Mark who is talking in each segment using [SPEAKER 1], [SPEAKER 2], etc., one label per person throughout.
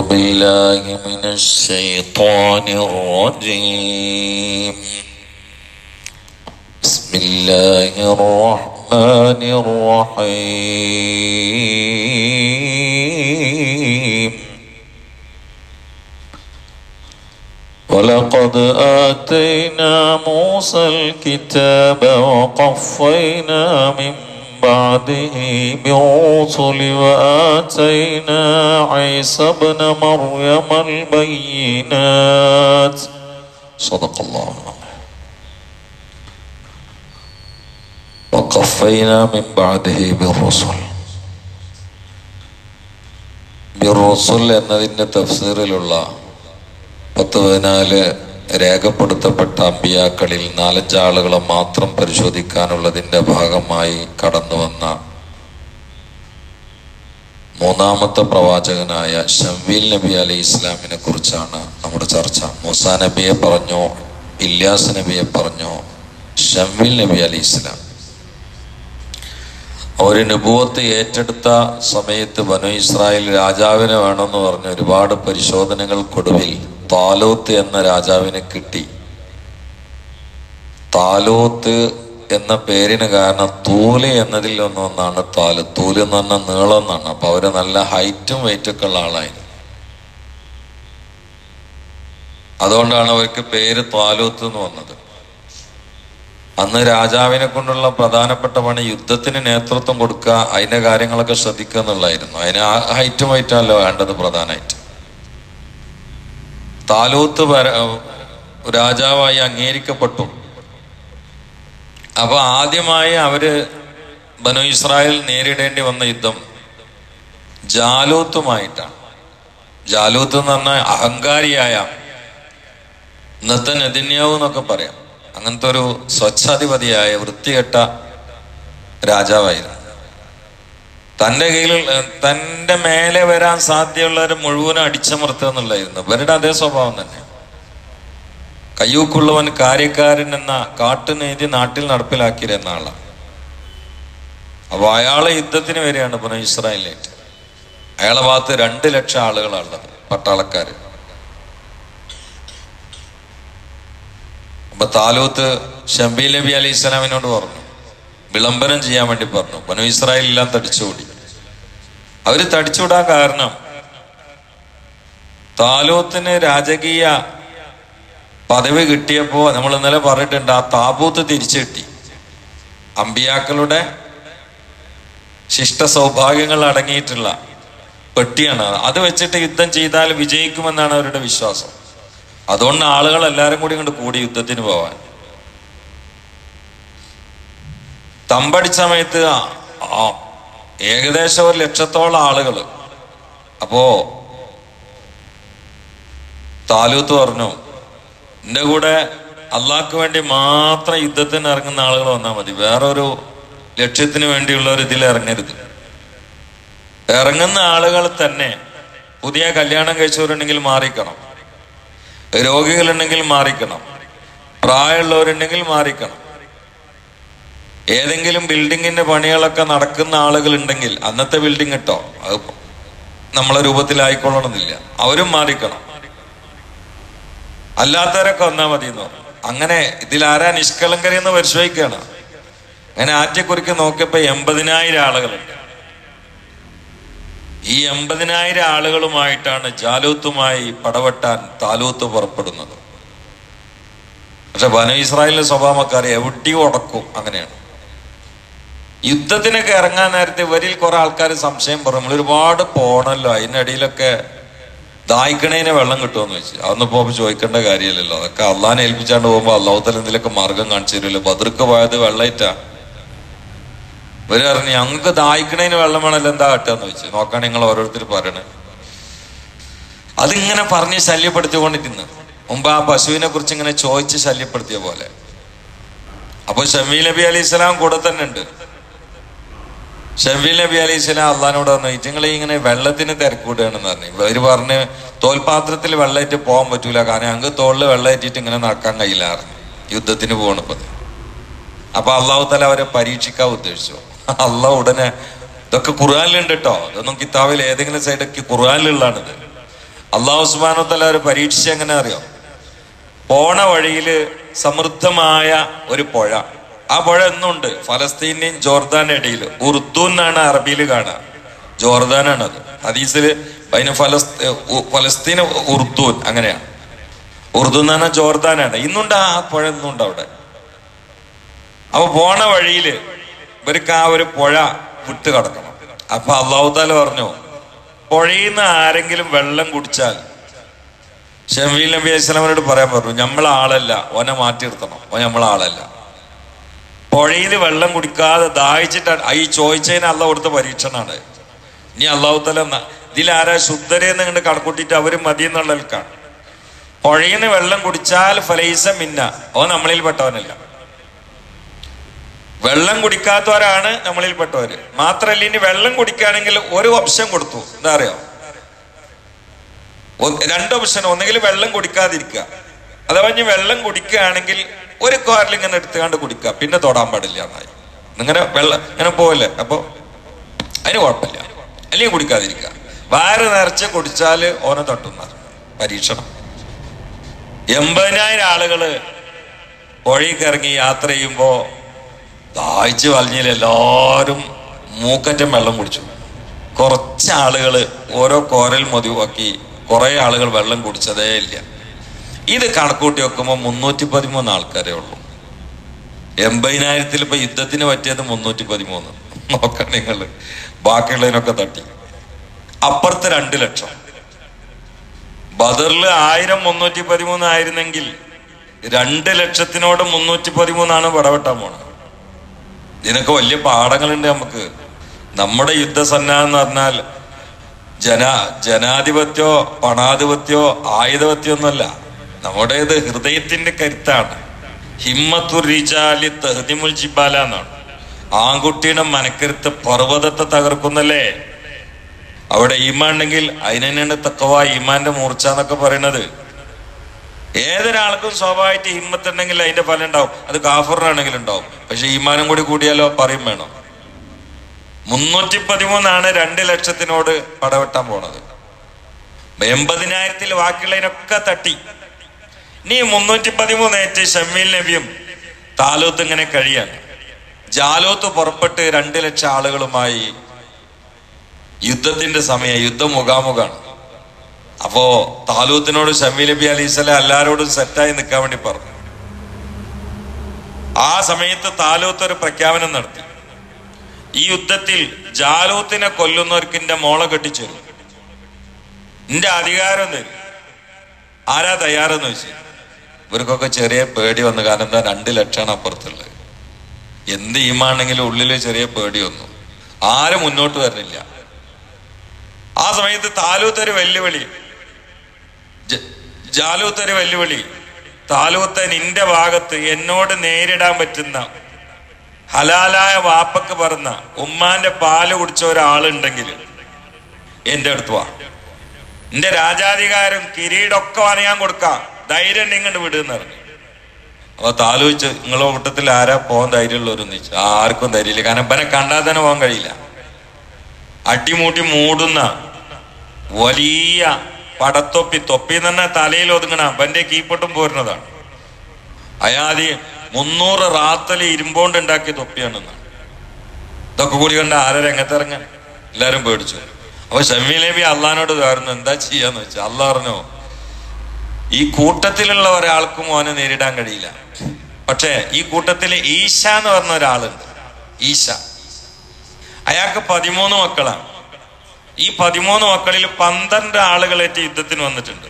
[SPEAKER 1] بالله من الشيطان الرجيم. بسم الله الرحمن الرحيم. ولقد آتينا موسى الكتاب وقفينا من بعده بالرسل وآتينا عيسى ابن مريم البينات صدق الله العظيم وقفينا من بعده بالرسل بالرسل എന്നതിൻ്റെ തഫ്സീറിലുള്ള പത്ത് പതിനാല് രേഖപ്പെടുത്തപ്പെട്ട അമ്പിയാക്കളിൽ നാലഞ്ചാളുകളെ മാത്രം പരിശോധിക്കാനുള്ളതിന്റെ ഭാഗമായി കടന്നുവന്ന മൂന്നാമത്തെ പ്രവാചകനായ ഷംവീൽ നബി അലി ഇസ്ലാമിനെ കുറിച്ചാണ് നമ്മുടെ ചർച്ച. മൂസ നബിയെ പറഞ്ഞോ ഇല്യാസ് നബിയെ പറഞ്ഞോ ഷംവീൽ നബി അലി ഇസ്ലാം. ഒരു നുപൂവത്ത് ഏറ്റെടുത്ത സമയത്ത് ബനു ഇസ്രായേൽ രാജാവിനെ വേണമെന്ന് പറഞ്ഞ് ഒരുപാട് പരിശോധനകൾക്കൊടുവിൽ താലൂത്ത് എന്ന രാജാവിനെ കിട്ടി. താലോത്ത് എന്ന പേരിന് കാരണം തൂൽ എന്നതിൽ ഒന്നൊന്നാണ് താൽ. തൂൽ എന്ന് പറഞ്ഞാൽ നീളം എന്നാണ്. അപ്പൊ അവർ നല്ല ഹൈറ്റും വെയിറ്റൊക്കെ ഉള്ള ആളായിരുന്നു. അതുകൊണ്ടാണ് അവർക്ക് പേര് താലോത്ത് എന്ന് വന്നത്. അന്ന് രാജാവിനെ കൊണ്ടുള്ള പ്രധാനപ്പെട്ട പണി യുദ്ധത്തിന് നേതൃത്വം കൊടുക്കുക അതിന്റെ കാര്യങ്ങളൊക്കെ ശ്രദ്ധിക്കുക എന്നുള്ളതായിരുന്നു. അതിന് ഹൈറ്റും അല്ല വേണ്ടത് പ്രധാനമായിട്ട്. താലൂത്ത് രാജാവായി അംഗീകരിക്കപ്പെട്ടു. അപ്പൊ ആദ്യമായി അവർ ബനു ഇസ്രായേൽ നേരിടേണ്ടി വന്ന യുദ്ധം ജാലൂത്തുമായിട്ടാണ്. ജാലൂത്ത് എന്ന് പറഞ്ഞാൽ അഹങ്കാരിയായ ഇന്നത്തെ എന്നൊക്കെ പറയാം. അങ്ങനത്തെ ഒരു സ്വച്ഛാധിപതിയായ വൃത്തികെട്ട രാജാവായിരുന്നു. തന്റെ കയ്യിൽ തന്റെ മേലെ വരാൻ സാധ്യമുള്ളവരെ മുഴുവനും അടിച്ചമർത്തുക എന്നുള്ളതായിരുന്നു ഇവരുടെ അതേ സ്വഭാവം തന്നെ. കയ്യൂക്കുള്ളവൻ കാര്യക്കാരൻ എന്ന കാട്ടുനീതി നാട്ടിൽ നടപ്പിലാക്കിയിരുന്ന ആളാണ് അപ്പൊ അയാളെ യുദ്ധത്തിന് വരികയാണ് പുനഃ ഇസ്രായേലിലേക്ക്. അയാളെ ഭാഗത്ത് രണ്ട് ലക്ഷം ആളുകളാണുള്ളത് പട്ടാളക്കാർ അപ്പൊ താലൂത്ത് ഷംബീൽ നബി അലി ഇസ്ലാമിനോട് പറഞ്ഞു വിളംബരം ചെയ്യാൻ വേണ്ടി പറഞ്ഞു. വനു ഇസ്രായേലെല്ലാം തടിച്ചുകൂടി. അവർ തടിച്ചുവിടാൻ കാരണം താലോത്തിന് രാജകീയ പദവി കിട്ടിയപ്പോ നമ്മൾ ഇന്നലെ പറഞ്ഞിട്ടുണ്ട് ആ താബൂത്ത് തിരിച്ചു കിട്ടി. അമ്പിയാക്കളുടെ ശിഷ്ട സൗഭാഗ്യങ്ങൾ അടങ്ങിയിട്ടുള്ള പെട്ടിയാണ്. അത്. അത് വെച്ചിട്ട് യുദ്ധം ചെയ്താൽ വിജയിക്കുമെന്നാണ് അവരുടെ വിശ്വാസം. അതുകൊണ്ട് ആളുകൾ എല്ലാരും കൂടി ഇങ്ങോട്ട് കൂടി യുദ്ധത്തിന് പോവാൻ. തമ്പടിച്ച സമയത്ത് ഏകദേശം ഒരു ലക്ഷത്തോളം ആളുകൾ അപ്പോ താലൂത്ത് പറഞ്ഞു എന്റെ കൂടെ അള്ളാഹ്ക്ക് വേണ്ടി മാത്രം യുദ്ധത്തിന് ഇറങ്ങുന്ന ആളുകൾ വന്നാൽ മതി. വേറൊരു ലക്ഷ്യത്തിന് വേണ്ടിയുള്ള ഒരു ഇതിൽ ഇറങ്ങരുത്. ഇറങ്ങുന്ന ആളുകൾ തന്നെ പുതിയ കല്യാണം കഴിച്ചവരുണ്ടെങ്കിൽ മാറിക്കണം. രോഗികളുണ്ടെങ്കിൽ മാറിക്കണം. പ്രായമുള്ളവരുണ്ടെങ്കിൽ മാറിക്കണം. ഏതെങ്കിലും ബിൽഡിങ്ങിന്റെ പണികളൊക്കെ നടക്കുന്ന ആളുകൾ ഉണ്ടെങ്കിൽ അന്നത്തെ ബിൽഡിംഗ് കിട്ടോ അത് നമ്മളെ രൂപത്തിലായിക്കൊള്ളണമെന്നില്ല. അവരും മാറിക്കണം. അല്ലാത്തവരൊക്കെ വന്നാൽ മതി എന്ന് അങ്ങനെ ഇതിലാരാ നിഷ്കളങ്കരെന്ന് പരിശോധിക്കുകയാണ്. അങ്ങനെ ആറ്റക്കുറിക്ക് നോക്കിയപ്പോ എൺപതിനായിരം ആളുകളുണ്ട്. ഈ എൺപതിനായിരം ആളുകളുമായിട്ടാണ് ജാലൂത്തുമായി പടവെട്ടാൻ താലൂത്ത് പുറപ്പെടുന്നത്. പക്ഷെ ബനു ഇസ്രായേലിന്റെ സ്വഭാവക്കാർ എവിടെയും ഉടക്കും അങ്ങനെയാണ്. യുദ്ധത്തിനൊക്കെ ഇറങ്ങാൻ നേരത്തെ ഇവരിൽ കുറെ ആൾക്കാർ സംശയം പറഞ്ഞു. നമ്മൾ ഒരുപാട് പോണല്ലോ. അതിനിടയിലൊക്കെ ദാഹിക്കണേനെ വെള്ളം കിട്ടുമെന്ന് വെച്ച് അതൊന്നും പോകുമ്പോൾ ചോദിക്കേണ്ട കാര്യമില്ലല്ലോ. അതൊക്കെ അള്ളാഹാനെ ഏൽപ്പിച്ചാണ്ട് പോകുമ്പോൾ അള്ളാഹുത്തല എന്തിലൊക്കെ മാർഗം കാണിച്ചു തരുമല്ലോ. ബദർക്ക് പോയത് വെള്ളയിറ്റാ ഇവർ ഞങ്ങൾക്ക് ദാഹിക്കണേന് വെള്ളം വേണമല്ലോ എന്താ കാട്ടുകയെന്ന് വെച്ച് നോക്കാൻ നിങ്ങൾ ഓരോരുത്തർ പറയണേ. അതിങ്ങനെ പറഞ്ഞ് ശല്യപ്പെടുത്തിക്കൊണ്ടിരുന്നു. മുമ്പ് ആ പശുവിനെ കുറിച്ച് ഇങ്ങനെ ചോദിച്ച് ശല്യപ്പെടുത്തിയ പോലെ. അപ്പൊ ഷമീൽ നബി അലി ഇസ്ലാം കൂടെ തന്നെ ഉണ്ട്. ഷമീൽ നബി അലി ഇസ്ലാം അള്ളഹാനോട് പറഞ്ഞു നിങ്ങൾ ഇങ്ങനെ വെള്ളത്തിന് തിരക്കൂടുകയാണെന്ന് പറഞ്ഞു. ഇവർ പറഞ്ഞ് തോൽപാത്രത്തിൽ വെള്ളമായിട്ട് പോകാൻ പറ്റൂല കാരണം ഞങ്ങൾക്ക് തോളിൽ വെള്ളമായിട്ടിട്ട് ഇങ്ങനെ നടക്കാൻ കഴിയില്ല പറഞ്ഞു. യുദ്ധത്തിന് പോകണപ്പത് അപ്പൊ അള്ളാഹു തല അവരെ പരീക്ഷിക്കാൻ ഉദ്ദേശിച്ചു. അള്ളാഹ് ഉടനെ ഇതൊക്കെ ഖുർആാനിലുണ്ട് കേട്ടോ ഇതൊന്നും കിതാബിൽ ഏതെങ്കിലും സൈഡൊക്കെ ഖുർആാനിലുള്ളതാണിത്. അള്ളാഹു സുബാനത്തല്ല ഒരു പരീക്ഷ എങ്ങനെ അറിയോ പോണ വഴിയിൽ സമൃദ്ധമായ ഒരു പുഴ. ആ പുഴ എന്നുണ്ട്. ഫലസ്തീന്റെയും ജോർദാനും ഇടയിൽ. ഉറുദു എന്നാണ് അറബിയിൽ കാണുക. ജോർദാനാണ് അത്. ഹദീസിൽ അതിന് ഫലസ്തീ ഫലസ്തീൻ ഉറുദൂൻ അങ്ങനെയാണ്. ഉറുദു എന്ന് പറഞ്ഞാൽ ജോർദാനാണ്. ഇന്നുണ്ട് ആ പുഴ ഇന്നുണ്ട് അവിടെ. അപ്പൊ പോണ വഴിയിൽ ഇവർക്ക് ആ ഒരു പുഴ വിട്ട് കടക്കണം. അപ്പൊ അള്ളാഹുദാല പറഞ്ഞു പുഴയിൽ നിന്ന് ആരെങ്കിലും വെള്ളം കുടിച്ചാൽ ഷമീൽ നബി അലൈഹിസ്ലാമിനോട് പറയാൻ പറഞ്ഞു നമ്മളെ ആളല്ല. ഓനെ മാറ്റി നിർത്തണം. ഓൻ നമ്മളെ പുഴയിൽ വെള്ളം കുടിക്കാതെ ദാഹിച്ചിട്ടാണ് ഈ ചോദിച്ചതിന് അല്ല കൊടുത്ത പരീക്ഷണാണ് ഇനി അള്ളാഹു തല ഇതിലാരാ ശുദ്ധരെന്ന് കണ്ട് കണക്കൂട്ടിയിട്ട് അവർ മതി എന്നുള്ളവർക്കാണ് പുഴയിൽ നിന്ന് വെള്ളം കുടിച്ചാൽ ഫലൈസ മിന്ന. അവൻ നമ്മളിൽ പെട്ടവനല്ല. വെള്ളം കുടിക്കാത്തവരാണ് നമ്മളിൽ പെട്ടവര്. മാത്രല്ല ഇനി വെള്ളം കുടിക്കുകയാണെങ്കിൽ ഒരു ഓപ്ഷൻ കൊടുത്തു. എന്താ അറിയോ? രണ്ട് ഓപ്ഷൻ ഒന്നുകിൽ വെള്ളം കുടിക്കാതിരിക്കുക. അഥവാ ഇനി വെള്ളം കുടിക്കുകയാണെങ്കിൽ ഒരു കോരൽ ഇങ്ങനെ എടുത്തുകൊണ്ട് കുടിക്കുക. പിന്നെ തൊടാൻ പാടില്ല എന്നായി. ഇങ്ങനെ വെള്ളം ഇങ്ങനെ പോവല്ലേ അപ്പൊ അതിന് കുഴപ്പമില്ല. അല്ലെങ്കിൽ കുടിക്കാതിരിക്കുക. വയറ് നിറച്ച് കുടിച്ചാൽ ഓനെ തട്ടുന്ന പരീക്ഷണം. എൺപതിനായിരം ആളുകൾ പുഴയിൽ കിറങ്ങി യാത്ര ചെയ്യുമ്പോൾ ദാഹിച്ച് വലഞ്ഞിൽ എല്ലാവരും മൂക്കറ്റം വെള്ളം കുടിച്ചു. കുറച്ച് ആളുകൾ ഓരോ കോരൽ മതിവാക്കി കുറേ ആളുകൾ വെള്ളം കുടിച്ചതേ ഇല്ല. ഇത് കണക്കൂട്ടി വെക്കുമ്പോൾ മുന്നൂറ്റി പതിമൂന്ന് ആൾക്കാരേ ഉള്ളൂ. എൺപതിനായിരത്തിൽ ഇപ്പൊ യുദ്ധത്തിന് പറ്റിയത് മുന്നൂറ്റി പതിമൂന്ന് നോക്കണം നിങ്ങൾ ബാക്കിയുള്ളതിനൊക്കെ തട്ടി. അപ്പുറത്തെ രണ്ട് ലക്ഷം. ബദറിൽ ആയിരം മുന്നൂറ്റി പതിമൂന്ന് ആയിരുന്നെങ്കിൽ രണ്ട് ലക്ഷത്തിനോട് മുന്നൂറ്റി പതിമൂന്നാണ് പടവെട്ടാൻ പോണത്. ഇതിനൊക്കെ വലിയ പാഠങ്ങളുണ്ട് നമുക്ക്. നമ്മുടെ യുദ്ധസന്നാഹം എന്ന് പറഞ്ഞാൽ ജന ജനാധിപത്യോ പണാധിപത്യോ ആയുധപത്യോ ഒന്നുമല്ല. നമ്മുടേത് ഹൃദയത്തിന്റെ കരുത്താണ്. ഹിമ്മത്തുറിജാലി തഹദിമുൽ ജിബാല എന്നാണ്. ആൺകുട്ടിയുടെ മനക്കരുത്ത് പർവതത്തെ തകർക്കുന്നല്ലേ? അവിടെ ഈമാൻ ഉണ്ടെങ്കിൽ അതിനെന്നെയാണ് തക്കവ ഈമാന്റെ മൂർച്ച എന്നൊക്കെ പറയണത് ഏതൊരാൾക്കും സ്വാഭാവികമായിട്ട് ഹിമ്മത്ത് ഉണ്ടെങ്കിൽ അതിന്റെ ഫലം ഉണ്ടാവും. അത് കാഫറിനാണെങ്കിൽ ഉണ്ടാവും. പക്ഷെ ഈമാനും കൂടി കൂടിയാലോ പറയും വേണം. മുന്നൂറ്റി പതിമൂന്നാണ് രണ്ട് ലക്ഷത്തിനോട് പടവെട്ടാൻ പോണത്. എൺപതിനായിരത്തിൽ ബാക്കിയുള്ളതിനൊക്കെ തട്ടി. ഇനി മുന്നൂറ്റി പതിമൂന്ന് ഏറ്റ് ഷമീൽ നബിയും താലൂത്ത് ഇങ്ങനെ കഴിയാണ്. ജാലോത്ത് പുറപ്പെട്ട് രണ്ട് ലക്ഷം ആളുകളുമായി യുദ്ധത്തിന്റെ സമയം യുദ്ധം മുഖാമുഖാണ്. അപ്പോ താലൂത്തിനോട് ഷമീൽ നബി അലൈഹിസ്സലാം എല്ലാരോടും സെറ്റായി നിൽക്കാൻ വേണ്ടി പറഞ്ഞു. ആ സമയത്ത് താലൂത്ത് ഒരു പ്രഖ്യാപനം നടത്തി. ഈ യുദ്ധത്തിൽ ജാലൂത്തിനെ കൊല്ലുന്നവർക്ക് എന്റെ മോളെ കെട്ടിച്ചു എന്റെ അധികാരം തരും ആരാ തയ്യാറെന്ന് വെച്ച് ഇവർക്കൊക്കെ ചെറിയ പേടി വന്നു. കാരണം എന്താ? രണ്ട് ലക്ഷമാണ് അപ്പുറത്തുള്ളത്. എന്ത് ഈമാണെങ്കിലും ഉള്ളിൽ ചെറിയ പേടി വന്നു. ആരും മുന്നോട്ട് വരണില്ല. ആ സമയത്ത് താലൂത്തൊരു വെല്ലുവിളി. ജാലൂത്തൊരു വെല്ലുവിളി. താലൂത്ത് നിന്റെ ഭാഗത്ത് എന്നോട് നേരിടാൻ പറ്റുന്ന ഹലാലായ വാപ്പക്ക് പറഞ്ഞ ഉമ്മാന്റെ പാൽ കുടിച്ച ഒരാളുണ്ടെങ്കിൽ എന്റെ അടുത്ത് വാ. എന്റെ രാജാധികാരം കിരീടൊക്കെ പറയാൻ കൊടുക്കാം. ധൈര്യം ഇങ്ങോട്ട് വിടുന്ന പറഞ്ഞു. അപ്പൊ താലോചിച്ച് നിങ്ങളെ കൂട്ടത്തിൽ ആരാ പോകാൻ ധൈര്യമുള്ളവരെന്ന് ചോദിച്ചു. ആർക്കും ധൈര്യമില്ല. കാരണം ഇവനെ കണ്ടാൽ തന്നെ പോകാൻ കഴിയില്ല. അടിമൂട്ടി മൂടുന്ന വലിയ പടത്തൊപ്പി തൊപ്പി തന്നെ തലയിൽ ഒതുങ്ങണ അവന്റെ കീപ്പൊട്ടും പോരുന്നതാണ്. അയാതി മുന്നൂറ് റാത്തൽ ഇരുമ്പോണ്ട് ഉണ്ടാക്കിയ തൊപ്പിയാണെന്നാണ് ഇതൊക്കെ കൂടി കണ്ട ആരെ രംഗത്തിറങ്ങാൻ എല്ലാരും പേടിച്ചു. അപ്പൊ ഷമീലേബി അള്ളഹാനോട് കാരണം എന്താ ചെയ്യാന്ന് വെച്ചാൽ അള്ളാഹ് പറഞ്ഞു ഈ കൂട്ടത്തിലുള്ള ഒരാൾക്കും ഓനെ നേരിടാൻ കഴിയില്ല. പക്ഷേ ഈ കൂട്ടത്തിൽ ഈശ എന്ന് പറഞ്ഞ ഒരാളുണ്ട്. ഈശ. അയാൾക്ക് പതിമൂന്ന് മക്കളാണ്. ഈ പതിമൂന്ന് മക്കളിൽ പന്ത്രണ്ട് ആളുകളേറ്റ് യുദ്ധത്തിന് വന്നിട്ടുണ്ട്.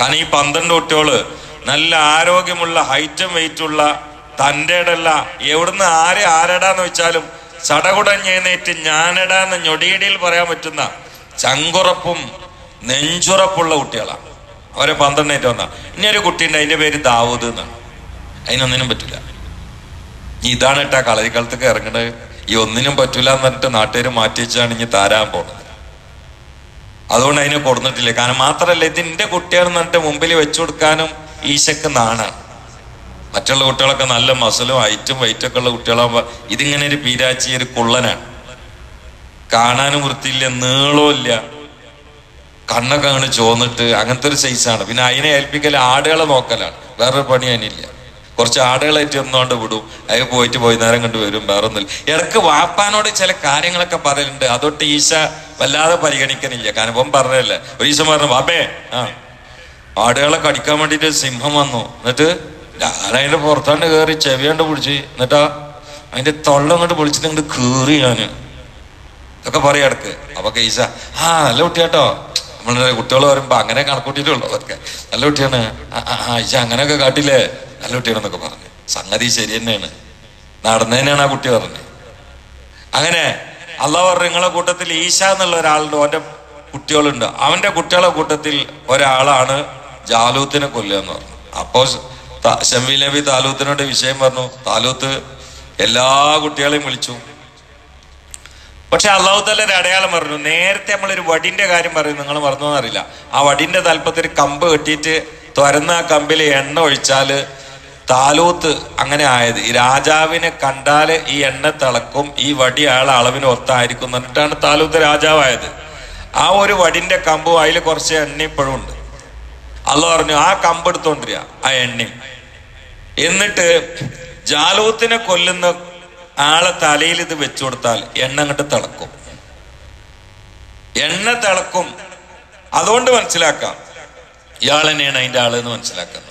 [SPEAKER 1] കാരണം ഈ പന്ത്രണ്ട് കുട്ടികൾ നല്ല ആരോഗ്യമുള്ള ഹൈറ്റും വെയിറ്റുള്ള തന്റെ ഇടല്ല എവിടുന്ന് ആരെ ആരടാന്ന് വെച്ചാലും ചടകുടഞ്ഞേന്നേറ്റ് ഞാനടാന്ന് ഞൊടിയിടയിൽ പറയാൻ പറ്റുന്ന ചങ്കുറപ്പും നെഞ്ചുറപ്പുള്ള കുട്ടികളാണ്. അവരെ പന്ത്രണ്ടേറ്റ് വന്ന. ഇനി ഒരു കുട്ടിയുണ്ട് അതിന്റെ പേര് ദാവൂദ് എന്നാണ് അതിനൊന്നിനും പറ്റില്ല. ഇതാണ് കേട്ടാ കളരിക്കാലത്തൊക്കെ ഇറങ്ങണത്. ഈ ഒന്നിനും പറ്റൂല എന്ന് പറഞ്ഞിട്ട് നാട്ടുകാർ മാറ്റി വെച്ചാണ് ഇനി താരാൻ പോണത്. അതുകൊണ്ട് അതിനെ കൊടുത്തിട്ടില്ല. കാരണം മാത്രല്ല ഇതിന്റെ കുട്ടിയാണെന്ന് പറഞ്ഞിട്ട് മുമ്പിൽ വെച്ചു കൊടുക്കാനും ഈശക്ക് നാണാണ് മറ്റുള്ള കുട്ടികളൊക്കെ നല്ല മസലും ഹൈറ്റും വൈറ്റൊക്കെ ഉള്ള കുട്ടികളാകുമ്പോ ഇതിങ്ങനെ ഒരു പീരാച്ചി ഒരു കുള്ളനാണ്. കാണാനും വൃത്തിയില്ല നീളവും ഇല്ല. കണ്ണൊക്കെ അങ്ങനെ ചോന്നിട്ട് അങ്ങനത്തെ ഒരു സൈസാണ് പിന്നെ അതിനെ ഏൽപ്പിക്കൽ ആടുകളെ നോക്കലാണ്. വേറൊരു പണി അതിനില്ല. കുറച്ച് ആടുകളായിട്ട് ഒന്നുകൊണ്ട് വിടും. അത് പോയിട്ട് പോയി നേരം കണ്ടു വരും. വേറൊന്നുമില്ല. ഇടയ്ക്ക് വാപ്പാനോട് ചില കാര്യങ്ങളൊക്കെ പറയലുണ്ട്. അതൊട്ട് ഈശ വല്ലാതെ പരിഗണിക്കണില്ല. കാരണം ഇപ്പം പറഞ്ഞല്ലേ ഒരു ഈശ പറഞ്ഞു വാപ്പേ ആ ആടുകളെ കടിക്കാൻ വേണ്ടിയിട്ട് സിംഹം വന്നു. എന്നിട്ട് ഞാനതിന്റെ പുറത്താണ്ട് കയറി ചെവിയാണ്ട് പിടിച്ച് എന്നിട്ടാ അതിന്റെ തൊള്ള അങ്ങോട്ട് പൊളിച്ചിട്ട് അങ്ങോട്ട് കീറി ഇതൊക്കെ പറയാ ഇടയ്ക്ക് അപ്പൊ കേസ ആ നല്ല കുട്ടിയാട്ടോ. നമ്മളുടെ കുട്ടികൾ പറയുമ്പോ അങ്ങനെ കണക്കൂട്ടിയിട്ടുള്ളൂ അതൊക്കെ. നല്ല കുട്ടിയാണ്. ആ, ആ, ആ ഈശ അങ്ങനെയൊക്കെ കാട്ടില്ലേ? നല്ല കുട്ടിയാണെന്നൊക്കെ പറഞ്ഞു. സംഗതി ശരി തന്നെയാണ്. നടന്നതിനാണ് ആ കുട്ടി പറഞ്ഞത് അങ്ങനെ അള്ളാഹ് പറഞ്ഞു നിങ്ങളെ കൂട്ടത്തിൽ ഈശ എന്നുള്ള ഒരാളുണ്ട്. ഓന്റെ കുട്ടികളുണ്ട്. അവന്റെ കുട്ടികളെ കൂട്ടത്തിൽ ഒരാളാണ് ജാലൂത്തിനെ കൊല്ലുക എന്ന് പറഞ്ഞു. അപ്പോ ഷമീൽ നബി താലൂത്തിനോട് വിഷയം പറഞ്ഞു. താലൂത്ത് എല്ലാ കുട്ടികളെയും വിളിച്ചു. പക്ഷെ അള്ളാഹു തല്ല ഒരു അടയാളം പറഞ്ഞു. നേരത്തെ നമ്മളൊരു വടിന്റെ കാര്യം പറയും നിങ്ങൾ മറന്നോന്നറിയില്ല ആ വടിന്റെ തലപ്പത്തിൽ ഒരു കമ്പ് കെട്ടിയിട്ട് തുരന്ന ആ കമ്പിൽ എണ്ണ ഒഴിച്ചാൽ താലൂത്ത് അങ്ങനെ ആയത്. ഈ രാജാവിനെ കണ്ടാൽ ഈ എണ്ണ തിളക്കും ഈ വടി അയാളെ അളവിന് ഒത്തായിരിക്കും എന്നിട്ടാണ് താലൂത്ത് രാജാവായത്. ആ ഒരു വടിന്റെ കമ്പും അതിൽ കുറച്ച് എണ്ണ ഇപ്പോഴും ഉണ്ട്. അള്ള പറഞ്ഞു ആ കമ്പ് എടുത്തോണ്ടിരിക ആ എണ്ണയും. എന്നിട്ട് ജാലൂത്തിനെ കൊല്ലുന്ന ആളെ തലയിൽ ഇത് വെച്ചു കൊടുത്താൽ എണ്ണ അങ്ങോട്ട് തിളക്കും. എണ്ണ തിളക്കും. അതുകൊണ്ട് മനസ്സിലാക്കാം. ഇയാൾ തന്നെയാണ് അതിന്റെ ആൾ എന്ന് മനസ്സിലാക്കുന്നത്.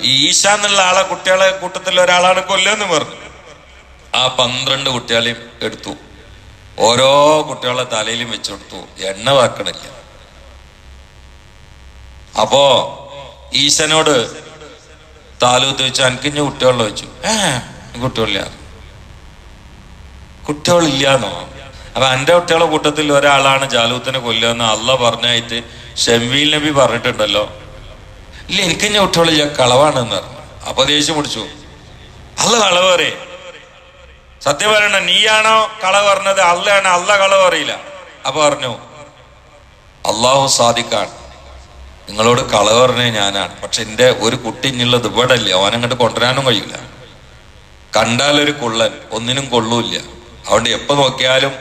[SPEAKER 1] ഈശ എന്നുള്ള ആളെ കുട്ടികളെ കൂട്ടത്തിൽ ഒരാളാണ് കൊല്ലെന്ന് പറഞ്ഞു. ആ പന്ത്രണ്ട് കുട്ടികളെയും എടുത്തു. ഓരോ കുട്ടികളെ തലയിലും വെച്ചു കൊടുത്തു. എണ്ണ വാക്കണില്ല. അപ്പോ ഈശനോട് താലൂത്ത് വെച്ചു എനിക്ക് ഇനി കുട്ടികളിൽ വെച്ചു ഏ കുട്ടികളില്ല. കുട്ടികളില്ലാന്നോ? അപ്പൊ എന്റെ കുട്ടികളെ കൂട്ടത്തിൽ ഒരാളാണ് ജാലൂത്തിനെ കൊല്ലുകയെന്ന് അല്ല പറഞ്ഞായിട്ട് ഷെമീൽ നബി പറഞ്ഞിട്ടുണ്ടല്ലോ. ഇല്ല എനിക്ക് ഇനി കുട്ടികളില്ല കളവാണെന്ന് പറഞ്ഞു. അപ്പൊ ദേഷ്യം പിടിച്ചു. അല്ല കളവ് പറയേ. സത്യം പറയണ നീയാണോ കളവ് പറഞ്ഞത്? അല്ലയാണ് അല്ല കളവ് അറിയില്ല അപ്പൊ പറഞ്ഞു അള്ളാഹു സാദിക്കാണ് നിങ്ങളോട് കള പറഞ്ഞ ഞാനാണ്. പക്ഷെ എന്റെ ഒരു കുട്ടി ഇനിയുള്ളത് ഇല്ല അവനങ്ങോട്ട് കൊണ്ടുവരാനും കഴിയില്ല. കണ്ടാലൊരു കുള്ളൻ ഒന്നിനും കൊള്ളൂല്ല. അതുകൊണ്ട് എപ്പോ നോക്കിയാലും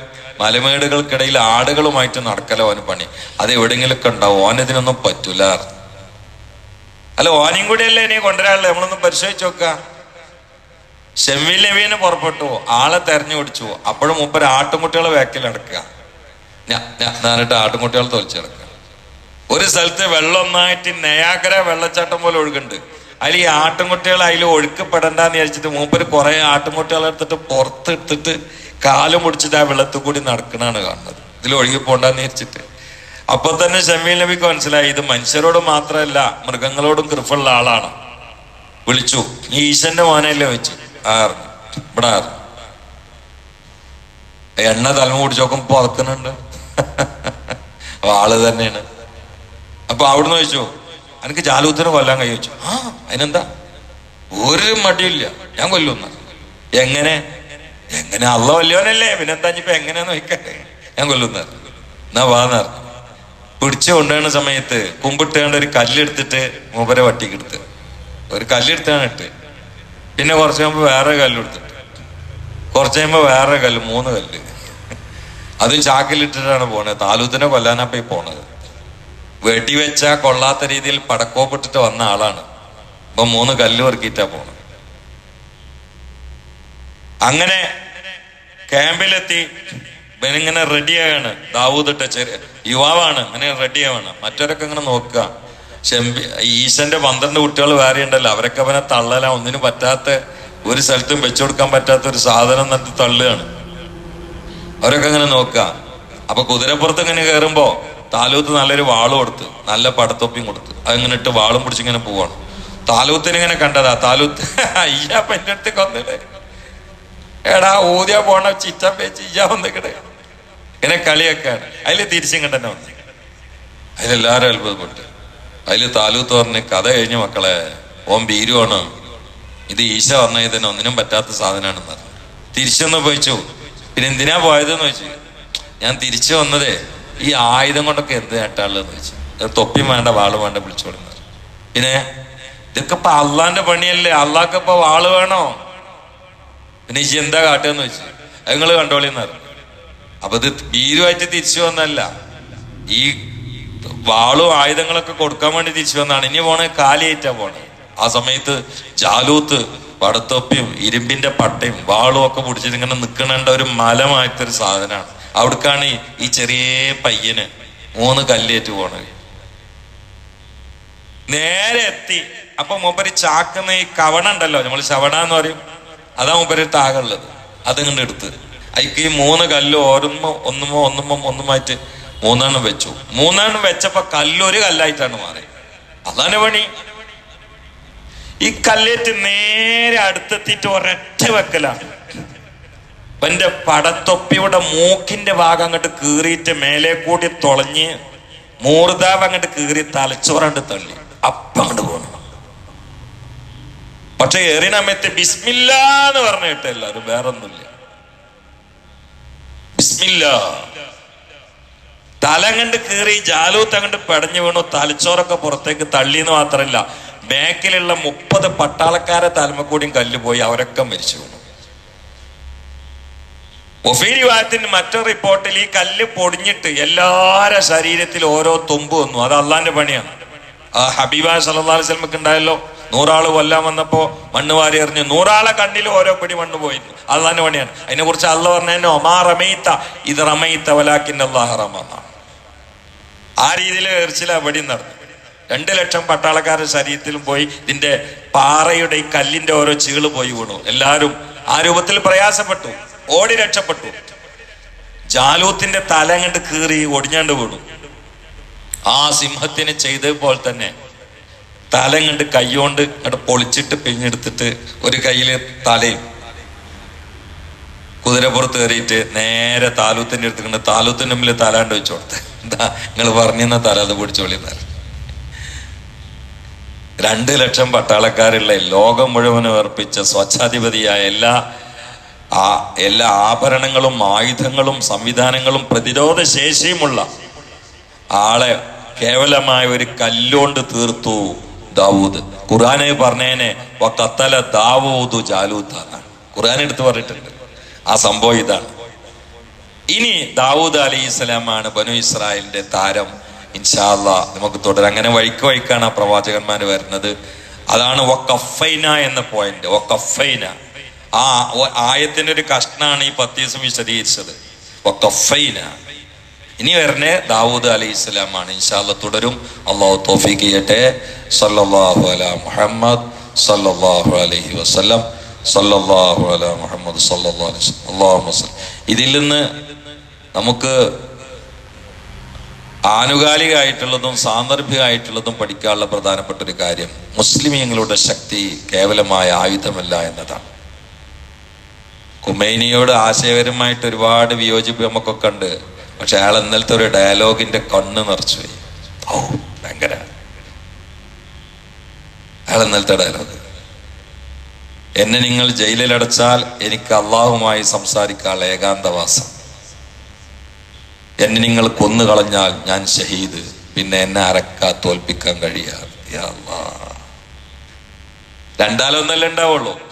[SPEAKER 1] മലമേടുകൾക്കിടയിൽ ആടുകളുമായിട്ട് നടക്കല ഓന് പണി. അത് എവിടെയെങ്കിലൊക്കെ ഉണ്ടാവും. ഓനതിനൊന്നും പറ്റൂല. അല്ല ഓനെയും കൂടിയല്ലേ ഇനി കൊണ്ടുവരാനുള്ളത് നമ്മളൊന്ന് പരിശോധിച്ച് നോക്ക. ഷെമ്മിൽ നബീനെ പുറപ്പെട്ടു. ആളെ തെരഞ്ഞു പിടിച്ചു. അപ്പോഴും മുപ്പര് ആട്ടുംകുട്ടികളെ വേക്കിൽ നടക്കുക. ഞാനിട്ട് ആട്ടുംകുട്ടികളെ തൊലിച്ചു ഒരു സ്ഥലത്ത് വെള്ളം ഒന്നായിട്ട് നയാഗര വെള്ളച്ചാട്ടം പോലെ ഒഴുകുന്നുണ്ട്. അതിൽ ഈ ആട്ടുംകുട്ടികൾ അതിൽ ഒഴുക്കപ്പെടണ്ടെന്ന് വിചാരിച്ചിട്ട് മൂപ്പര് കുറെ ആട്ടുംകുട്ടികളെ എടുത്തിട്ട് പുറത്തെടുത്തിട്ട് കാലും മുടിച്ചിട്ട് ആ വെള്ളത്തിൽ കൂടി നടക്കണാണ് കാണുന്നത്. ഇതിൽ ഒഴുകി പോണ്ടെന്ന് വിചാരിച്ചിട്ട്. അപ്പൊ തന്നെ ഷമീൽ നബിക്ക് മനസ്സിലായി ഇത് മനുഷ്യരോട് മാത്രമല്ല മൃഗങ്ങളോടും കൃഫുള്ള ആളാണ്. വിളിച്ചു ഈ ഈശന്റെ മോനല്ലേ? വെച്ചു ആറിഞ്ഞു ഇവിടെ ആറിഞ്ഞു എണ്ണ തലമ കുടിച്ചോക്കുമ്പോ പുറത്തുന്നുണ്ട് ആൾ തന്നെയാണ്. അപ്പൊ അവിടുന്ന് ചോദിച്ചു എനിക്ക് ജാലൂത്തിനെ കൊല്ലാൻ കഴിയും? ചോദിച്ചു ആ അതിനെന്താ? ഒരു മടിയില്ല ഞാൻ കൊല്ലുന്ന എങ്ങനെ? എങ്ങനെ? അള്ള വല്യവനല്ലേ പിന്നെന്താ ഇപ്പൊ എങ്ങനെയാന്ന് നോക്കട്ടെ ഞാൻ കൊല്ലുന്ന എന്നാ. വാന്ന് പറഞ്ഞു പിടിച്ചു കൊണ്ടുവരുന്ന സമയത്ത് കുമ്പിട്ടേണ്ട ഒരു കല്ലെടുത്തിട്ട് മൂപ്പരെ വട്ടിക്കെടുത്ത്. ഒരു കല്ലെടുത്താണ് ഇട്ട്. പിന്നെ കുറച്ച് കഴിയുമ്പോ വേറെ കല്ലെടുത്തിട്ട് കുറച്ച് കഴിയുമ്പോ വേറെ കല്ല് മൂന്ന് കല്ല്. അതും ചാക്കിലിട്ടിട്ടാണ് പോണത്. താലൂത്തിനെ കൊല്ലാനാ പോയി പോണത്. വെടിവെച്ച കൊള്ളാത്ത രീതിയിൽ പടക്കോപ്പിട്ടിട്ട് വന്ന ആളാണ്. ഇപ്പൊ മൂന്ന് കല്ല് പെറുക്കിയിട്ടാ പോണത്. അങ്ങനെ ക്യാമ്പിലെത്തി ഇവനിങ്ങനെ റെഡിയാണ്. ദാവൂദ് ഇട്ട ചെറിയ യുവാവാണ് അങ്ങനെ റെഡിയാവാണ് മറ്റവരൊക്കെ ഇങ്ങനെ നോക്കുക. ചെമ്പി ഈശന്റെ പന്ത്രണ്ട് കുട്ടികൾ വേറെ ഉണ്ടല്ലോ. അവരൊക്കെ അവനെ തള്ളല. ഒന്നിനും പറ്റാത്ത ഒരു സ്ഥലത്തും വെച്ചു കൊടുക്കാൻ പറ്റാത്ത ഒരു സാധനം എന്നിട്ട് തള്ളുകയാണ്. അവരൊക്കെ ഇങ്ങനെ നോക്കുക. അപ്പൊ കുതിരപ്പുറത്ത് ഇങ്ങനെ കയറുമ്പോ താലൂത്ത് നല്ലൊരു വാളും കൊടുത്ത് നല്ല പടത്തൊപ്പിയും കൊടുത്ത്. അതിങ്ങനെ ഇട്ട് വാളും പിടിച്ചിങ്ങനെ പോവാണ്. താലൂത്തിന് ഇങ്ങനെ കണ്ടതാ. താലൂത്ത് അയ്യാ എന്റെ അടുത്ത് കൊന്നില്ലേ എടാ ഊതിയാ പോണ ചിറ്റ പേച്ച് ഇയ്യാ വന്നിക്കട ഇങ്ങനെ കളിയൊക്കെയാണ്. അതിൽ തിരിച്ചും കണ്ടെന്നെ വന്നു. അതിലെല്ലാരും അത്ഭുതപ്പെട്ടു. അതിൽ താലൂത്ത് പറഞ്ഞ് കഥ കഴിഞ്ഞു മക്കളെ. ഓൻ ബീരുവാണ് ഇത് ഈശ പറഞ്ഞ ഇതിന് ഒന്നിനും പറ്റാത്ത സാധനമാണെന്ന് പറഞ്ഞു. തിരിച്ചൊന്ന് പോയിച്ചു. പിന്നെ എന്തിനാ പോയതെന്ന് ചോദിച്ചു. ഞാൻ തിരിച്ചു വന്നതേ ഈ ആയുധം കൊണ്ടൊക്കെ എന്ത് നേട്ടാളുള്ളതെന്ന് ചോദിച്ചു തൊപ്പി വേണ്ട വാൾ വേണ്ട വിളിച്ചോളുന്ന. പിന്നെ ഇതൊക്കെ ഇപ്പൊ അള്ളാന്റെ പണിയല്ലേ? അള്ളാഹ്ക്ക് ഇപ്പൊ വാൾ വേണോ? പിന്നെ ഈ എന്താ കാട്ടുകയെന്ന് വെച്ചു നിങ്ങൾ കണ്ടോളിന്ന് പറഞ്ഞു അപ്പൊ ഇത് ഭീരുമായിട്ട് തിരിച്ചു വന്നല്ല ഈ വാളും ആയുധങ്ങളൊക്കെ കൊടുക്കാൻ വേണ്ടി തിരിച്ചു വന്നാണ് ഇനി പോണേ കാലിയേറ്റാ പോണേ. ആ സമയത്ത് ജാലൂത്ത് പടത്തൊപ്പിയും ഇരുമ്പിന്റെ പട്ടയും വാളും ഒക്കെ പിടിച്ചിട്ട് ഇങ്ങനെ നിൽക്കണേണ്ട ഒരു മലമായിട്ടൊരു സാധനമാണ്. അവിടേക്കാണ് ഈ- ചെറിയ പയ്യന് മൂന്ന് കല്ലേറ്റ് പോണത്. നേരെ എത്തി. അപ്പൊ മൂപ്പര് ചാക്കുന്ന ഈ കവണ ഉണ്ടല്ലോ നമ്മൾ ശവണ എന്ന് പറയും. അതാ മൂപ്പര് താകുള്ളത് അതിങ്ങനെ എടുത്ത്. അതിക്ക് ഈ മൂന്ന് കല്ല് ഓരോന്നോ ഒന്നുമോ ഒന്നുമോ ഒന്നുമായിട്ട് മൂന്നെണ്ണം വെച്ചു. മൂന്നെണ്ണം വെച്ചപ്പോ കല്ലൊരു കല്ലായിട്ടാണ് മാറി. അതാണ് പണി. ഈ കല്ലേറ്റ് നേരെ അടുത്തെത്തിയിട്ട് ഒരൊറ്റ വെക്കലാണ്. എന്റെ പടത്തൊപ്പിയുടെ മൂക്കിന്റെ ഭാഗം അങ്ങോട്ട് കീറിയിട്ട് മേലെ കൂടി തുളഞ്ഞ് മൂർദാവ് അങ്ങോട്ട് കീറി തലച്ചോറണ്ട് തള്ളി. അപ്പം പോകണം പക്ഷെ എറിനമ്മത്ത് ബിസ്മില്ല എന്ന് പറഞ്ഞു കേട്ടോ എല്ലാരും വേറെ ഒന്നുമില്ല ബിസ്മില്ല. തല കണ്ട് കീറി ജാലൂത്ത് അങ്ങോട്ട് പെടഞ്ഞു വീണു. തലച്ചോറൊക്കെ പുറത്തേക്ക് തള്ളിയെന്ന് മാത്രമല്ല ബാക്കിലുള്ള മുപ്പത് പട്ടാളക്കാരെ തലമക്കൂടിയും കല്ല് പോയി അവരൊക്കെ മരിച്ചു വീണു. ഒഫീരി വായത്തിന്റെ മറ്റൊരു റിപ്പോർട്ടിൽ ഈ കല്ല് പൊടിഞ്ഞിട്ട് എല്ലാരെ ശരീരത്തിൽ ഓരോ തുമ്പ് വന്നു. അത് അള്ളാന്റെ പണിയാണ്. ആ ഹബീബ സല്ലാ അലിസ്ലമക്ക് ഉണ്ടായല്ലോ നൂറാൾ കൊല്ലാൻ വന്നപ്പോ മണ്ണ് വാരി എറിഞ്ഞു. നൂറാളെ കണ്ണിൽ ഓരോ പിടി മണ്ണ് പോയി അള്ളാന്റെ പണിയാണ്. അതിനെ കുറിച്ച് അള്ള പറഞ്ഞു ഒമാ റമയിത്ത ഇത് റമയിത്ത വലാക്കിന്റെ അള്ളാഹ ആ രീതിയിൽ എറിച്ചില പടി നടന്നു. രണ്ട് ലക്ഷം പട്ടാളക്കാരുടെ ശരീരത്തിലും പോയി ഇതിന്റെ പാറയുടെ ഈ കല്ലിന്റെ ഓരോ ചീൾ പോയി വീണു. എല്ലാവരും ആ രൂപത്തിൽ പ്രയാസപ്പെട്ടു. ഓടി രക്ഷപ്പെട്ടു. ജാലൂത്തിന്റെ തല അങ്ങോട്ട് കീറി ഒടിഞ്ഞാണ്ട് വീണു. ആ സിംഹത്തിന് ചെയ്തതുപോലെ തന്നെ. തല കണ്ട് കൈകൊണ്ട് അങ്ങോട്ട് പൊളിച്ചിട്ട് പിഞ്ഞെടുത്തിട്ട് ഒരു കയ്യിൽ തലയും കുതിരപ്പുറത്ത് കയറിയിട്ട് നേരെ താലൂത്തിന്റെ അടുത്ത് കണ്ട് താലൂത്തിന്റെ മുമ്പിൽ തലാണ്ട് വെച്ചു കൊടുത്ത്. എന്താ നിങ്ങൾ പറഞ്ഞിരുന്ന തല അത് പിടിച്ചോളിന്നാൽ രണ്ട് ലക്ഷം പട്ടാളക്കാരുള്ള ലോകം മുഴുവനും അർപ്പിച്ച സ്വച്ഛാധിപതിയായ എല്ലാ ആ എല്ലാ ആഭരണങ്ങളും ആയുധങ്ങളും സംവിധാനങ്ങളും പ്രതിരോധ ശേഷിയുമുള്ള ആളെ കേവലമായ ഒരു കല്ലുകൊണ്ട് തീർത്തു ദാവൂദ്. ഖുറാനെ പറഞ്ഞേനെ കത്തല ദാവൂദു ജാലൂത്ത ഖുറാൻ എടുത്ത് പറഞ്ഞിട്ടുണ്ട്. ആ സംഭവം ഇതാണ്. ഇനി ദാവൂദ് അലി ഇസ്ലാമാണ് ബനു ഇസ്രായേലിന്റെ താരം. ഇൻഷാല്ല നമുക്ക് തുടരാം. അങ്ങനെ വഴിക്ക് വഴിക്കാണ് ആ പ്രവാചകന്മാർ വരുന്നത്. അതാണ് വക്കഫൈന എന്ന പോയിന്റ് വക്കഫൈന ആ ആയത്തിന്റെ ഒരു കഷ്ണാണ് ഈ പത്ത് ദിവസം വിശദീകരിച്ചത് ഇനി വരണേ ദാവൂദ് അലൈഹി ഇസ്ലാമാണ് ഇൻഷാല്ല തുടരും. അള്ളാഹു തോഫീക്ക് ചെയ്യട്ടെ. സല്ലല്ലാഹു അല മുഹമ്മദ് സല്ലാഹു അലൈഹി വസ്ലം സല്ലാഹു അല മുഹമ്മദ് സല്ലി. ഇതിൽ നിന്ന് നമുക്ക് ആനുകാലികമായിട്ടുള്ളതും സാന്ദർഭികമായിട്ടുള്ളതും പഠിക്കാനുള്ള പ്രധാനപ്പെട്ട ഒരു കാര്യം. മുസ്ലിമീങ്ങളുടെ ശക്തി കേവലമായ ആയുധമല്ല എന്നതാണ്. കുമൈനിയോട് ആശയപരമായിട്ട് ഒരുപാട് വിയോജിപ്പ് നമുക്കൊക്കെ ഉണ്ട്. പക്ഷെ അയാൾ ഇന്നലത്തെ ഒരു ഡയലോഗിന്റെ കണ്ണ് നിറച്ചുപോയി ഓ ഭയങ്കര. അയാൾ ഇന്നലത്തെ ഡയലോഗ്. എന്നെ നിങ്ങൾ ജയിലിൽ അടച്ചാൽ എനിക്ക് അള്ളാഹുമായി സംസാരിക്കാൻ ഏകാന്തവാസം. എന്നെ നിങ്ങൾ കൊന്നു കളഞ്ഞാൽ ഞാൻ ഷഹീദ് പിന്നെ എന്നെ അരക്കാ തോൽപ്പിക്കാൻ കഴിയാ. രണ്ടാലൊന്നല്ല ഉണ്ടാവുള്ളൂ.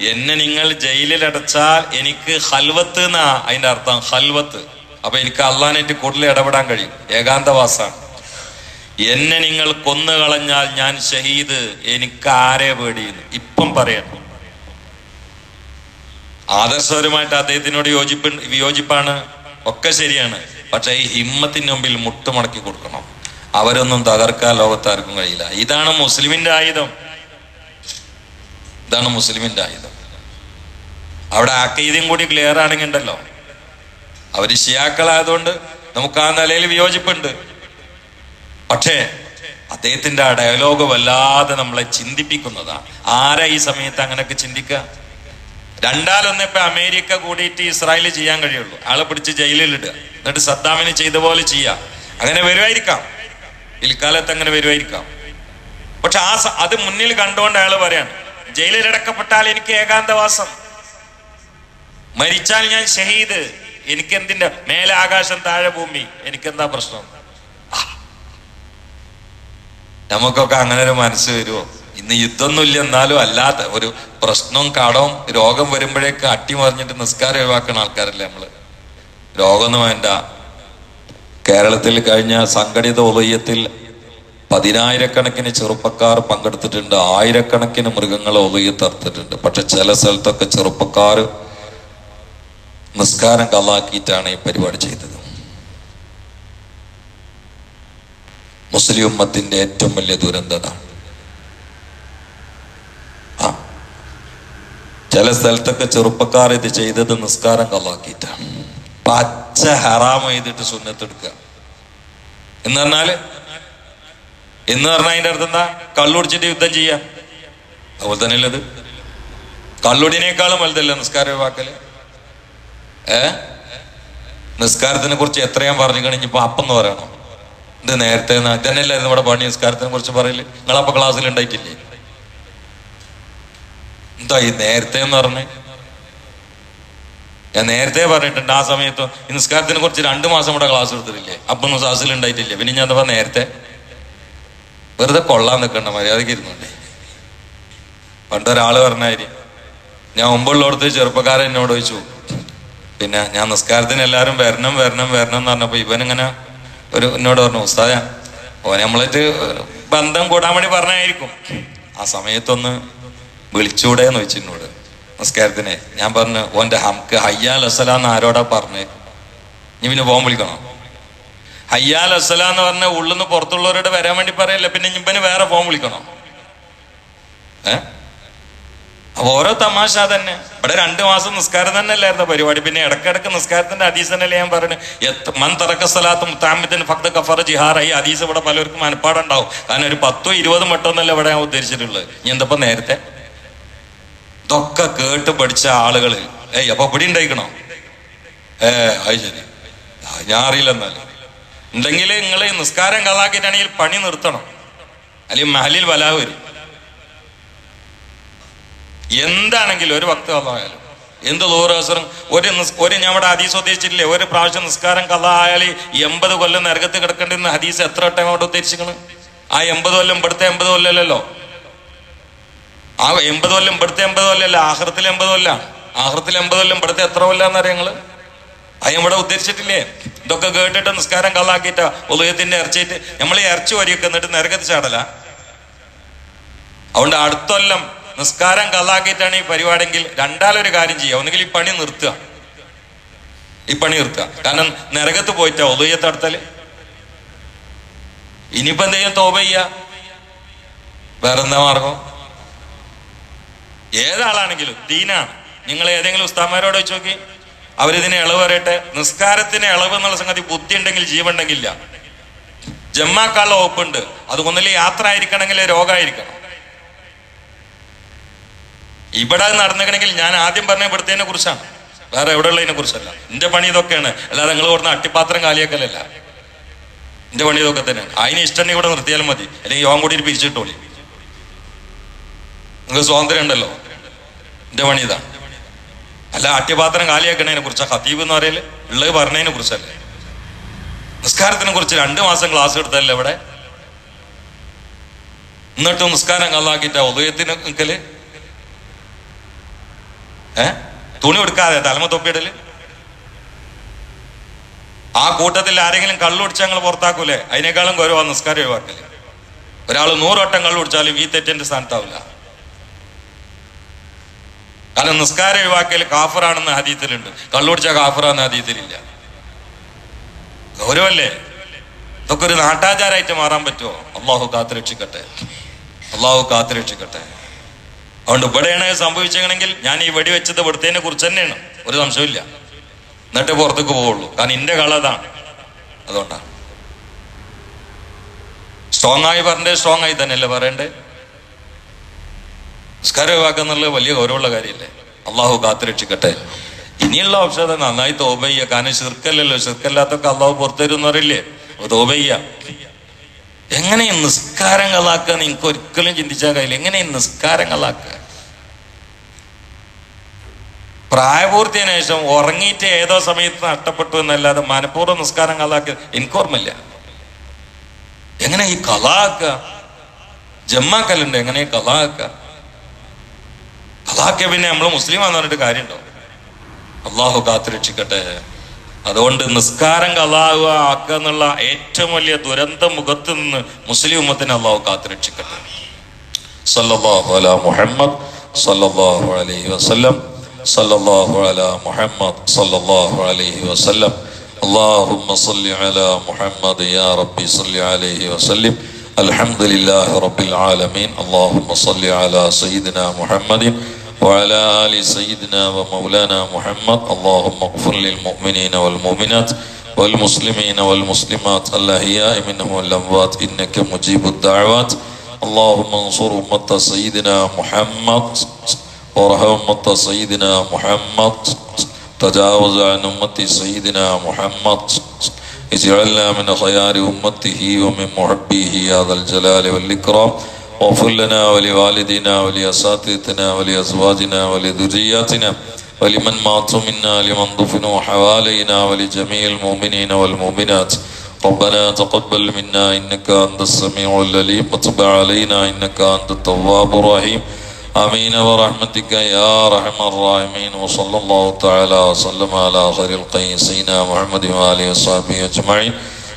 [SPEAKER 1] എന്നെ നിങ്ങൾ ജയിലിൽ അടച്ചാൽ എനിക്ക് ഹൽവത്ത് എന്നാ അതിന്റെ അർത്ഥം ഹൽവത്ത് അപ്പൊ എനിക്ക് അള്ളാനായിട്ട് കൂടുതൽ ഇടപെടാൻ കഴിയും. ഏകാന്തവാസാണ്. എന്നെ നിങ്ങൾ കൊന്നു കളഞ്ഞാൽ ഞാൻ ഷഹീദ് എനിക്ക് ആരെ പേടിയുന്നു? ഇപ്പം പറയണം ആദർശപരമായിട്ട് അദ്ദേഹത്തിനോട് യോജിപ്പ് വിയോജിപ്പാണ്. ഒക്കെ ശരിയാണ്. പക്ഷെ ഈ ഹിമ്മത്തിന് മുമ്പിൽ മുട്ടുമടക്കി കൊടുക്കണം. അവരൊന്നും തകർക്കാൻ ലോകത്താർക്കും കഴിയില്ല. ഇതാണ് മുസ്ലിമിന്റെ ആയുധം. ഇതാണ് മുസ്ലിമിന്റെ ആയുധം. അവിടെ ആക്കീതും കൂടി ക്ലിയർ ആണെങ്കിൽ ഉണ്ടല്ലോ അവർ ഷിയാക്കളായതുകൊണ്ട് നമുക്ക് ആ നിലയിൽ വിയോജിപ്പുണ്ട്. പക്ഷേ അദ്ദേഹത്തിന്റെ ആ ഡയലോഗ് വല്ലാതെ നമ്മളെ ചിന്തിപ്പിക്കുന്നതാണ് ആരാ ഈ സമയത്ത് അങ്ങനെയൊക്കെ ചിന്തിക്കുക രണ്ടാലൊന്നും ഇപ്പൊ അമേരിക്ക കൂടിയിട്ട് ഇസ്രായേൽ ചെയ്യാൻ കഴിയുള്ളൂ. ആളെ പിടിച്ച് ജയിലിൽ ഇടുക. എന്നിട്ട് സദ്ദാമിന് ചെയ്ത പോലെ ചെയ്യാം. അങ്ങനെ വരുമായിരിക്കാം. പിൽക്കാലത്ത് അങ്ങനെ വരുമായിരിക്കാം. പക്ഷെ ആ അത് മുന്നിൽ കണ്ടുകൊണ്ട് അയാൾ പറയാണ് ജയിലിൽ അടക്കപ്പെട്ടാൽ എനിക്ക് ഏകാന്തവാസം. മരിച്ചാൽ ഞാൻ ഷഹീദ്. എനിക്ക് എന്തിന്റെ മേലെ ആകാശം താഴെ ഭൂമി? എനിക്കെന്താ പ്രശ്നം? നമുക്കൊക്കെ അങ്ങനെ ഒരു മനസ്സ് വരുമോ ഇന്ന് യുദ്ധമൊന്നുമില്ല എന്നാലും അല്ലാത്ത ഒരു പ്രശ്നവും കടവും രോഗം വരുമ്പോഴേക്ക് അട്ടിമറിഞ്ഞിട്ട് നിസ്കാരം ഒഴിവാക്കുന്ന ആൾക്കാരല്ലേ നമ്മൾ? രോഗമൊന്നും വേണ്ട. കേരളത്തിൽ കഴിഞ്ഞ സംഘടിത ഉദയത്തിൽ പതിനായിരക്കണക്കിന് ചെറുപ്പക്കാർ പങ്കെടുത്തിട്ടുണ്ട്. ആയിരക്കണക്കിന് മൃഗങ്ങൾ തർത്തിട്ടുണ്ട് പക്ഷെ ചില സ്ഥലത്തൊക്കെ ചെറുപ്പക്കാർ നിസ്കാരം കള്ളാക്കിയിട്ടാണ് ഈ പരിപാടി ചെയ്തത്. മുസ്ലിം ഉമ്മത്തിന്റെ ഏറ്റവും വലിയ ദുരന്തത ആ. ചില സ്ഥലത്തൊക്കെ ചെറുപ്പക്കാർ ഇത് ചെയ്തത് നിസ്കാരം കള്ളാക്കിയിട്ടാണ്. പച്ച ഹറാം ചെയ്തിട്ട് സുന്നത്തെടുക്കുക എന്ന് പറഞ്ഞാൽ എന്ന് പറഞ്ഞാൽ അതിന്റെ അർത്ഥം എന്താ? കള്ളുടിച്ചിട്ട് യുദ്ധം ചെയ്യാം. അതുപോലെ തന്നെയല്ലേ അത് കള്ളുടിനേക്കാളും വലുതല്ല നിസ്കാര ഒഴിവാക്കൽ ഏ? നിസ്കാരത്തിനെ കുറിച്ച് എത്രയാൻ പറഞ്ഞു കഴിഞ്ഞപ്പോ അപ്പെന്ന് പറയണോ? ഇത് നേരത്തെ തന്നെയല്ലായിരുന്നു ഇവിടെ പണി നിസ്കാരത്തിനെ കുറിച്ച് പറയില്ല നിങ്ങളപ്പോ ക്ലാസ്സിൽ ഉണ്ടായിട്ടില്ലേ എന്താ ഈ നേരത്തെ എന്ന് പറഞ്ഞേ? ഞാൻ നേരത്തെ പറഞ്ഞിട്ടുണ്ട് ആ സമയത്ത് നിസ്കാരത്തിനെ കുറിച്ച് രണ്ടു മാസം ഇവിടെ ക്ലാസ് എടുത്തിട്ടില്ലേ? അപ്പം ക്ലാസ്സിൽ ഉണ്ടായിട്ടില്ലേ പിന്നെ ഞാൻ നേരത്തെ? വെറുതെ കൊള്ളാൻ നിൽക്കണ്ട മര്യാദയ്ക്ക് ഇരുന്നുണ്ടേ പണ്ടൊരാൾ പറഞ്ഞായി ഞാൻ മുമ്പുള്ളടത്ത് ചെറുപ്പക്കാരൻ എന്നോട് ചോദിച്ചു പിന്നെ ഞാൻ നിസ്കാരത്തിന് എല്ലാവരും വരണം വരണം വരണം എന്ന് പറഞ്ഞപ്പോ ഇങ്ങനെ ഒരു എന്നോട് പറഞ്ഞു ഉസ്താദ ഓനെ നമ്മളായിട്ട് ബന്ധം കൂടാൻ വേണ്ടി പറഞ്ഞായിരിക്കും. ആ സമയത്തൊന്ന് വിളിച്ചൂടെ എന്ന് വെച്ചു എന്നോട് നിസ്കാരത്തിനെ. ഞാൻ പറഞ്ഞു ഓന്റെ ഹംക്ക് ഹയ്യാൽ അസലാന്ന് ആരോടാ പറഞ്ഞു? ഇനി പിന്നെ പോകാൻ വിളിക്കണോ? ഹയ്യാൽ അസല എന്ന് പറഞ്ഞ ഉള്ളിൽ നിന്ന് പുറത്തുള്ളവരോട് വരാൻ വേണ്ടി പറയല്ല? പിന്നെ ഇമ്പന് വേറെ ഫോൺ വിളിക്കണോ? ഏ? അപ്പൊ ഓരോ തമാശ തന്നെ ഇവിടെ രണ്ടു മാസം നിസ്കാരം തന്നെ അല്ലായിരുന്നു പരിപാടി? പിന്നെ ഇടക്കിടക്ക് നിസ്കാരത്തിന്റെ ഹദീസ് തന്നെയല്ലേ ഞാൻ പറയുന്നത് മൻ തറക്ക സ്ഥലത്ത് താമിത്തിന് ഭക്ത കഫർ ജിഹാറായി ഹദീസ് ഇവിടെ പലർക്കും മനപ്പാടുണ്ടാവും. കാരണം ഒരു പത്തോ ഇരുപതും വട്ടമൊന്നല്ല ഇവിടെ ഞാൻ ഉദ്ധരിച്ചിട്ടുള്ളത്. ഇനി എന്തപ്പോ നേരത്തെ? ഇതൊക്കെ കേട്ട് പഠിച്ച ആളുകൾ ഏയ് അപ്പൊ ഇവിടെ ഉണ്ടായിക്കണോ? ഏ അത് ശരി. ഞാൻ അറിയില്ല എന്നാലും. ഉണ്ടെങ്കിൽ നിങ്ങൾ നിസ്കാരം കളാക്കിയിട്ടാണെങ്കിൽ പണി നിർത്തണം. അല്ലെങ്കിൽ മഹലിൽ വലാ വരും. എന്താണെങ്കിലും ഒരു ഭക്ത കള്ളായാലും എന്ത് ദൂരവസരം ഒരു ഒരു ഞമ്മടെ ഹദീസ് ഉദ്ദേശിച്ചിട്ടില്ലേ ഒരു പ്രാവശ്യം നിസ്കാരം കള്ളായാൽ എൺപത് കൊല്ലം നരകത്ത് കിടക്കേണ്ടെന്ന് ഹദീസ് എത്ര വട്ടം അവിടെ ഉദ്ദേശിക്കണം ആ എൺപത് കൊല്ലം ഇവിടുത്തെ എൺപത് കൊല്ലമല്ലല്ലോ ആ എൺപത് കൊല്ലം ഇവിടുത്തെ എൺപത് കൊല്ലല്ല? ആഹൃത്തിൽ എൺപത് കൊല്ലാണ്. ആഹൃത്തിൽ എൺപത് കൊല്ലം ഇവിടുത്തെ എത്ര കൊല്ലാന്നറിയാം അത് ഇവിടെ ഉദ്ദേശിച്ചിട്ടില്ലേ? ഇതൊക്കെ കേട്ടിട്ട് നിസ്കാരം കള്ളാക്കിയിട്ട് ഉദയത്തിന്റെ ഇറച്ചിട്ട് നമ്മൾ ഈ ഇറച്ചി വരിയൊക്കെ എന്നിട്ട് നരകത്ത് ചാടല? അതുകൊണ്ട് അടുത്തൊല്ലം നിസ്കാരം കള്ളാക്കിയിട്ടാണ് ഈ പരിപാടിയെങ്കിൽ രണ്ടാലൊരു കാര്യം ചെയ്യുക ഒന്നുകിൽ ഈ പണി നിർത്തുക. ഈ പണി നിർത്തുക. കാരണം നരകത്ത് പോയിട്ടാ ഉദയത്തെ അടുത്തൽ ഇനിയിപ്പോ എന്ത് ചെയ്യാൻ തോപ ചെയ്യുക വേറെന്താ മാർഗം? ഏതാളാണെങ്കിലും ദീനാണ്. നിങ്ങൾ ഏതെങ്കിലും ഉസ്താമാരോട് വെച്ച് നോക്കി. അവരിതിനെ ഇളവ് പറയട്ടെ. നിസ്കാരത്തിന് ഇളവ് എന്നുള്ള സംഗതി ബുദ്ധി ഉണ്ടെങ്കിൽ ജീവനുണ്ടെങ്കില്ല ജമ്മാക്കാനുള്ള വകുപ്പുണ്ട്. അത് ഒന്നിലെ യാത്ര ആയിരിക്കണമെങ്കിൽ രോഗമായിരിക്കണം. ഇവിടെ നടന്നിക്കണമെങ്കിൽ ഞാൻ ആദ്യം പറഞ്ഞ ഇവിടുത്തേനെ കുറിച്ചാണ്. വേറെ എവിടെ ഉള്ളതിനെ കുറിച്ചല്ല. എന്റെ പണി ഇതൊക്കെയാണ്. അല്ലാതെ നിങ്ങൾ പറഞ്ഞ അട്ടിപ്പാത്രം കാലിയാക്കലല്ല. എന്റെ പണി ഇതൊക്കെ തന്നെ അതിന് ഇഷ്ടം ഇവിടെ നിർത്തിയാലും മതി. അല്ലെങ്കിൽ യോഗം കൂടി പിരിച്ചിട്ടോളി നിങ്ങൾക്ക് സ്വാതന്ത്ര്യം ഉണ്ടല്ലോ. എന്റെ പണി ഇതാണ്. അല്ല അട്ടിപാത്രം കാലിയാക്കണതിനെ കുറിച്ച് ഹത്തീബ് എന്ന് പറയൽ? ഉള്ളത് പറഞ്ഞതിനെ കുറിച്ചല്ലേ? നിസ്കാരത്തിനെ കുറിച്ച് രണ്ട് മാസം ക്ലാസ് എടുത്തല്ലേ ഇവിടെ എന്നിട്ടും നിസ്കാരം കള്ളാക്കിട്ട ഉദയത്തിന് നിൽക്കൽ ഏ? തുണി എടുക്കാതെ തലമ തൊപ്പിയിടൽ? ആ കൂട്ടത്തിൽ ആരെങ്കിലും കള്ളു കുടിച്ചാൽ ഞങ്ങൾ പുറത്താക്കൂലേ? അതിനേക്കാളും ഗൗരവ നിസ്കാരം ഒഴിവാക്കൽ. ഒരാൾ നൂറുവട്ടം കള്ളു കുടിച്ചാലും ഈ തെറ്റിന്റെ സ്ഥാനത്താവില്ല കാരണം നിസ്കാരം ഒഴിവാക്കിയാൽ കാഫറാണെന്ന് ഹദീത്തിലുണ്ട്. കള്ളുടിച്ച കാഫറാന്ന് ഹദീത്തിലില്ല. ഗൗരവല്ലേ? ഇതൊക്കെ ഒരു നാട്ടാചാരായിട്ട് മാറാൻ പറ്റുമോ? അള്ളാഹു കാത്തുരക്ഷിക്കട്ടെ. അള്ളാഹു കാത്തുരക്ഷിക്കട്ടെ. അതുകൊണ്ട് ഇവിടെയാണ് സംഭവിച്ചെങ്കിൽ ഞാൻ ഈ വെടിവെച്ചത് ഇവിടുത്തേനെ കുറിച്ച് തന്നെയാണ്. ഒരു സംശയമില്ല എന്നിട്ട് പുറത്തേക്ക് പോവുള്ളൂ. കാരണം ഇന്റെ കള അതാണ്. അതുകൊണ്ടാണ്. സ്ട്രോങ് ആയി പറഞ്ഞേ സ്ട്രോങ് ആയി തന്നെയല്ലേ പറയണ്ടേ? നിസ്കാരം ഒഴിവാക്കുന്നുള്ളത് വലിയ ഗൗരവമുള്ള കാര്യമല്ലേ? അള്ളാഹു കാത്തുരക്ഷിക്കട്ടെ. ഇനിയുള്ള ഓപ്ഷൻ നന്നായി തോപ ചെയ്യുക കാരണം ചെറുക്കല്ലല്ലോ ചെറുക്കല്ലാത്തൊക്കെ അള്ളാഹു പുറത്തു തരും തോപ ചെയ്യുക എങ്ങനെ നിസ്കാരങ്ങളാക്കുക നിങ്ങൾക്ക് ഒരിക്കലും ചിന്തിച്ചാൽ കഴിയില്ല എങ്ങനെ നിസ്കാരങ്ങളാക്കുക? പ്രായപൂർത്തിയതിനു ശേഷം ഉറങ്ങിയിട്ട് ഏതോ സമയത്ത് നഷ്ടപ്പെട്ടു എന്നല്ലാതെ മനഃപൂർവം നിസ്കാരങ്ങളാക്കുക എനിക്ക് ഓർമ്മയില്ല. എങ്ങനെ ഈ കലാക്കുക ജമ്മാക്കലുണ്ട് എങ്ങനെ കലാക്കുക അള്ളാഹ്ക്കെ പിന്നെ നമ്മൾ മുസ്ലിം ആന്ന് പറഞ്ഞിട്ട് കാര്യമുണ്ടോ അള്ളാഹു കാത്തുരക്ഷിക്കട്ടെ അതുകൊണ്ട് നിസ്കാരം കലാകുക ആക്കുക എന്നുള്ള ഏറ്റവും വലിയ ദുരന്ത മുഖത്ത് നിന്ന് മുസ്ലിം ഉമ്മത്തിനെ അള്ളാഹു കാത്തുരക്ഷിക്കട്ടെ സല്ലല്ലാഹു അലാ മുഹമ്മദ് സല്ലല്ലാഹു അലൈഹി വസല്ലം സല്ലല്ലാഹു അലാ മുഹമ്മദ് സല്ലല്ലാഹു അലൈഹി വസല്ലം اللهم صل على محمد يا ربي صل عليه وسلم الحمد لله رب العالمين اللهم صل على سيدنا محمد وعلى آل سيدنا ومولانا محمد. اللهم اغفر للمؤمنين والمؤمنات والمسلمين والمسلمات. الأحياء منهم والأموات. إنك مجيب الدعوات. اللهم انصر أمة سيدنا محمد. وارحم أمة سيدنا محمد. تجاوز عن أمة سيدنا محمد. اجعلنا من خيار أمته ومن محبيه يا ذا الجلال والإكرام. واغفر لنا ولوالدنا ولأساتذتنا ولأزواجنا ولذرياتنا ولمن ماتوا منا لمن دفنوا حوالينا ولجميع المؤمنين والمؤمنات. ربنا تقبل منا إنك أنت السميع العليم. وتب علينا إنك أنت التواب الرحيم. آمين. برحمتك يا أرحم الراحمين. وصلى الله تعالى وسلم على خير القين سيدنا محمد وآله وصحبه أجمعين.